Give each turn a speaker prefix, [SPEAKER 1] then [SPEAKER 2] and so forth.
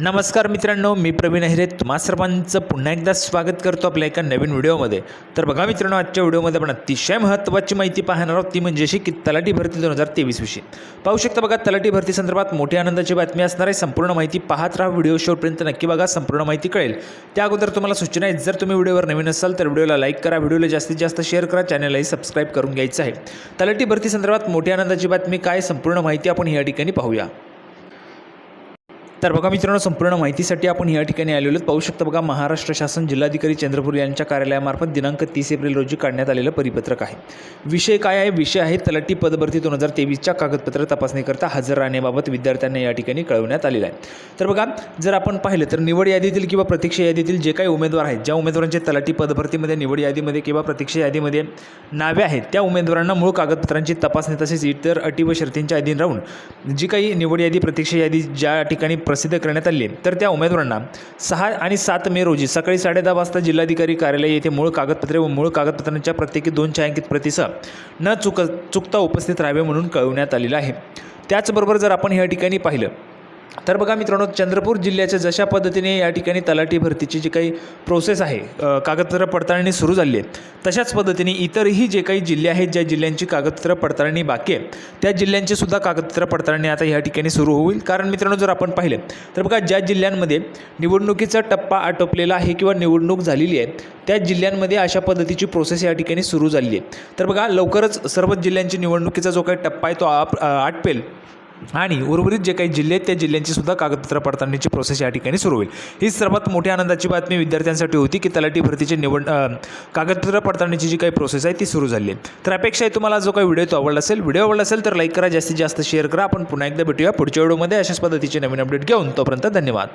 [SPEAKER 1] नमस्कार मित्रांनो मी प्रवीण अहिरे. तुम्हा सर्वांचं पुन्हा एकदा स्वागत करतो आपल्या एका नवीन व्हिडिओमध्ये. तर बघा मित्रांनो आजच्या व्हिडिओमध्ये आपण अतिशय महत्त्वाची माहिती पाहणार आहोत. ती म्हणजे अशी की तलाठी भरती दोन हजार तेवीसविषयी पाहू शकता बघा तलाठी भरती संदर्भात मोठी आनंदाची बातमी असणार आहे. संपूर्ण माहिती पाहत राहा. व्हिडिओ शेवटपर्यंत नक्की बघा. संपूर्ण माहिती कळेल. त्या अगोदर तुम्हाला सूचना आहेत. जर तुम्ही व्हिडिओवर नवीन असाल तर व्हिडिओला लाईक करा. व्हिडिओला जास्तीत जास्त शेअर करा. चॅनललाही सबस्क्राईब करून घ्यायचं आहे. तलाठी भरती संदर्भात मोठी आनंदाची बातमी काय? संपूर्ण माहिती आपण या ठिकाणी पाहूया. तर बघा मित्रांनो संपूर्ण माहितीसाठी आपण या ठिकाणी आलेलो आहोत. पाहू शकता बघा महाराष्ट्र शासन जिल्हाधिकारी चंद्रपूर यांच्या कार्यालयामार्फत दिनांक तीस एप्रिल रोजी काढण्यात आलेलं परिपत्रक आहे. विषय काय आहे? विषय आहे तलाठी पदभरती दोन हजार तेवीसच्या कागदपत्र तपासणीकरता हजर राहण्याबाबत विद्यार्थ्यांना या ठिकाणी कळवण्यात आलेलं आहे. तर बघा जर आपण पाहिलं तर निवड यादीतील किंवा प्रतीक्षा यादीतील जे काही उमेदवार आहेत ज्या उमेदवारांचे तलाठी पदभरतीमध्ये निवड यादीमध्ये किंवा प्रतीक्षा यादीमध्ये नावे आहेत त्या उमेदवारांना मूळ कागदपत्रांची तपासणी तसेच इतर अटी व शर्तींच्या अधीन राहून जी काही निवड यादी प्रतीक्षा यादी ज्या ठिकाणी प्रसिद्ध करण्यात आली आहे, तर त्या उमेदवारांना सहा आणि सात मे रोजी सकाळी साडेदहा वाजता जिल्हाधिकारी कार्यालय येथे मूळ कागदपत्रे व मूळ कागदपत्रांच्या प्रत्येकी दोन छायांकित प्रतिसाद न चुक चुकता उपस्थित राहावे म्हणून कळवण्यात आलेलं आहे. त्याचबरोबर जर आपण ह्या ठिकाणी पाहिलं तर बघा मित्रांनो चंद्रपूर जिल्ह्याच्या जशा पद्धतीने या ठिकाणी तलाठी भरतीची जी काही प्रोसेस आहे कागदपत्र पडताळणी सुरू झाली आहे तशाच पद्धतीने इतरही जे काही जिल्हे आहेत ज्या जिल्ह्यांची कागदपत्र पडताळणी बाकी आहे त्या जिल्ह्यांची सुद्धा कागदपत्र पडताळणी आता या ठिकाणी सुरू होईल. कारण मित्रांनो जर आपण पाहिलं तर बघा ज्या जिल्ह्यांमध्ये निवडणुकीचा टप्पा आटोपलेला आहे किंवा निवडणूक झालेली आहे त्या जिल्ह्यांमध्ये अशा पद्धतीची प्रोसेस या ठिकाणी सुरू झाली आहे. तर बघा लवकरच सर्वच जिल्ह्यांची निवडणुकीचा जो काही टप्पा आहे तो आप आटपेल. आणि उर्वरित जे काही जिल्हे आहेत त्या जिल्ह्यांची सुद्धा कागदपत्र पडताळणीची प्रोसेस या ठिकाणी सुरू होईल. ही सर्वात मोठ्या आनंदाची बातमी विद्यार्थ्यांसाठी होती की तलाठी भरतीची निवड कागदपत्र पडताळणीची जी काही प्रोसेस आहे ती सुरू झाली आहे. तर अपेक्षा आहे तुम्हाला जो काही व्हिडिओ तो आवडला असेल व्हिडिओ आवडला असेल तर लाईक करा जास्तीत जास्त शेअर करा. आपण पुन्हा एकदा भेटूया पुढच्या व्हिडिओमध्ये अशाच पद्धतीचे नवीन अपडेट घेऊन तोपर्यंत धन्यवाद.